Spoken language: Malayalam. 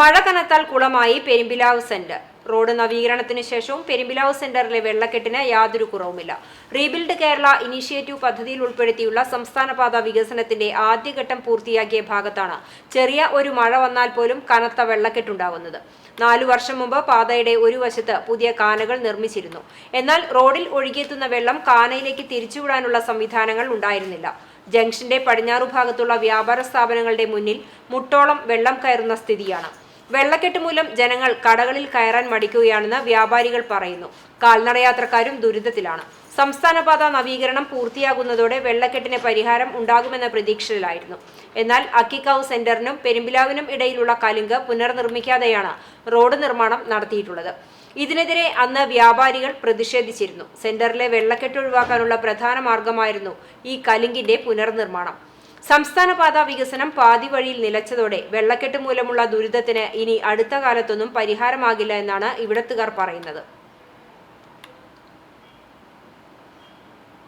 മഴ കനത്താൽ കുളമായി പെരുമ്പിലാവ് സെന്റർ. റോഡ് നവീകരണത്തിന് ശേഷവും പെരുമ്പിലാവ് സെന്ററിലെ വെള്ളക്കെട്ടിന് യാതൊരു കുറവുമില്ല. റീബിൽഡ് കേരള ഇനീഷ്യേറ്റീവ് പദ്ധതിയിൽ ഉൾപ്പെടുത്തിയുള്ള സംസ്ഥാന പാത വികസനത്തിന്റെ ആദ്യഘട്ടം പൂർത്തിയാക്കിയ ഭാഗത്താണ് ചെറിയ ഒരു മഴ വന്നാൽ പോലും കനത്ത വെള്ളക്കെട്ടുണ്ടാകുന്നത് നാലു വർഷം മുമ്പ് പാതയുടെ ഒരു വശത്ത് പുതിയ കാനകൾ നിർമ്മിച്ചിരുന്നു. എന്നാൽ റോഡിൽ ഒഴുകിയെത്തുന്ന വെള്ളം കാനയിലേക്ക് തിരിച്ചുവിടാനുള്ള സംവിധാനങ്ങൾ ഉണ്ടായിരുന്നില്ല. ജംഗ്ഷന്റെ പടിഞ്ഞാറു ഭാഗത്തുള്ള വ്യാപാര സ്ഥാപനങ്ങളുടെ മുന്നിൽ മുട്ടോളം വെള്ളം കയറുന്ന സ്ഥിതിയാണ്. വെള്ളക്കെട്ട് മൂലം ജനങ്ങൾ കടകളിൽ കയറാൻ മടിക്കുകയാണെന്ന് വ്യാപാരികൾ പറയുന്നു. കാൽനടയാത്രക്കാരും ദുരിതത്തിലാണ്. സംസ്ഥാനപാത നവീകരണം പൂർത്തിയാകുന്നതോടെ വെള്ളക്കെട്ടിന് പരിഹാരം ഉണ്ടാകുമെന്ന പ്രതീക്ഷയിലായിരുന്നു. എന്നാൽ അക്കിക്കാവ് സെന്ററിനും പെരുമ്പിലാവിനും ഇടയിലുള്ള കലുങ്ക് പുനർനിർമ്മിക്കാതെയാണ് റോഡ് നിർമ്മാണം നടത്തിയിട്ടുള്ളത്. ഇതിനെതിരെ അന്ന് വ്യാപാരികൾ പ്രതിഷേധിച്ചിരുന്നു. സെന്ററിലെ വെള്ളക്കെട്ട് ഒഴിവാക്കാനുള്ള പ്രധാന മാർഗമായിരുന്നു ഈ കലുങ്കിന്റെ പുനർനിർമ്മാണം. സംസ്ഥാന പാത വികസനം പാതി വഴിയിൽ നിലച്ചതോടെ വെള്ളക്കെട്ട് മൂലമുള്ള ദുരിതത്തിന് ഇനി അടുത്ത കാലത്തൊന്നും പരിഹാരമാകില്ല എന്നാണ് ഇവിടത്തുകാർ പറയുന്നത്